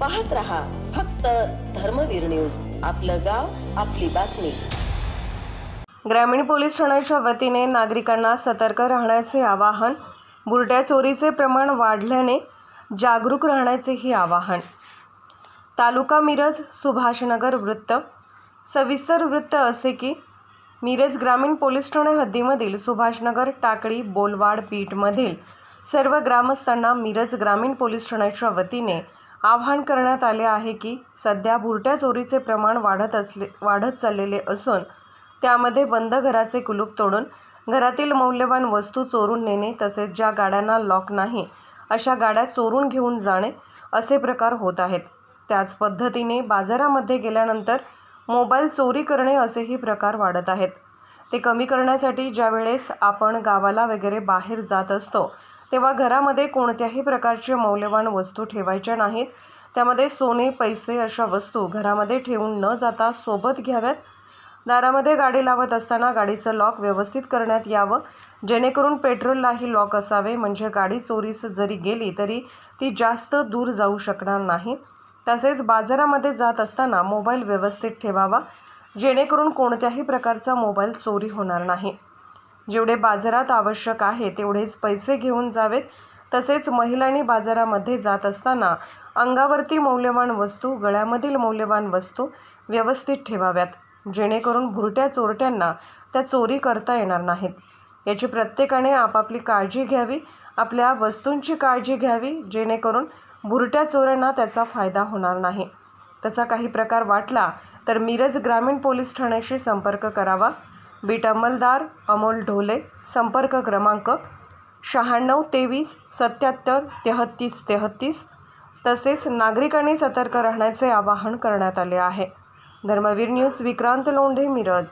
पाहत रहा फक्त धर्मवीर न्यूज. आपलं गाव आपली बातमी. ग्रामीण पोलीस ठाण्याच्या वतीने नागरिकांना सतर्क राहण्याचे आवाहन बुरट्या चोरीचे प्रमाण वाढल्याने जागरूक राहण्याचेही आवाहन. तालुका मिरज सुभाषनगर वृत्त. सविस्तर वृत्त असे की मिरज ग्रामीण पोलीस ठाणे हद्दीमधील सुभाषनगर टाकळी बोलवाड पीठमधील सर्व ग्रामस्थांना मिरज ग्रामीण पोलीस ठाण्याच्या वतीने आवाहन करण्यात आले आहे की सध्या बुरट्या चोरीचे प्रमाण वाढत असले वाढत चाललेले असून त्यामध्ये बंद घराचे कुलूप तोडून घरातील मौल्यवान वस्तू चोरून नेणे तसेच ज्या गाड्यांना लॉक नाही अशा गाड्या चोरून घेऊन जाणे असे प्रकार होत आहेत. त्याच पद्धतीने बाजारामध्ये गेल्यानंतर मोबाईल चोरी करणे असेही प्रकार वाढत आहेत. ते कमी करण्यासाठी ज्यावेळेस आपण गावाला वगैरे बाहेर जात असतो तेव्हा घरामध्ये कोणत्याही प्रकारचे मौल्यवान वस्तू ठेवायच्या नाहीत. त्यामध्ये सोने पैसे अशा वस्तू घरामध्ये ठेवून न जाता सोबत घ्याव्यात. दारामध्ये गाडी लावत असताना गाडीचं लॉक व्यवस्थित करण्यात यावं. जेणेकरून पेट्रोललाही लॉक असावे म्हणजे गाडी चोरीस जरी गेली तरी ती जास्त दूर जाऊ शकणार नाही. तसेच बाजारामध्ये जात असताना मोबाईल व्यवस्थित ठेवावा जेणेकरून कोणत्याही प्रकारचा मोबाईल चोरी होणार नाही. जेवढे बाजारात आवश्यक आहे तेवढेच पैसे घेऊन जावेत. तसेच महिलांनी बाजारामध्ये जात असताना अंगावरती मौल्यवान वस्तू गळ्यामधील मौल्यवान वस्तू व्यवस्थित ठेवाव्यात जेणेकरून भुरट्या चोरट्यांना त्या चोरी करता येणार नाहीत. याची प्रत्येकाने आपापली काळजी घ्यावी आपल्या वस्तूंची काळजी घ्यावी जेणेकरून भुरट्या चोरांना त्याचा फायदा होणार नाही. तसा काही प्रकार वाटला तर मिरज ग्रामीण पोलीस ठाण्याशी संपर्क करावा. बीट अंमलदार अमोल ढोले संपर्क क्रमांक शहाण्णव तेवीस सत्याहत्तर तेहत्तीस तेहत्तीस तसेच नागरिकांनी सतर्क राहण्याचे आवाहन करण्यात आले आहे. धर्मवीर न्यूज विक्रांत लोंढे मिरज.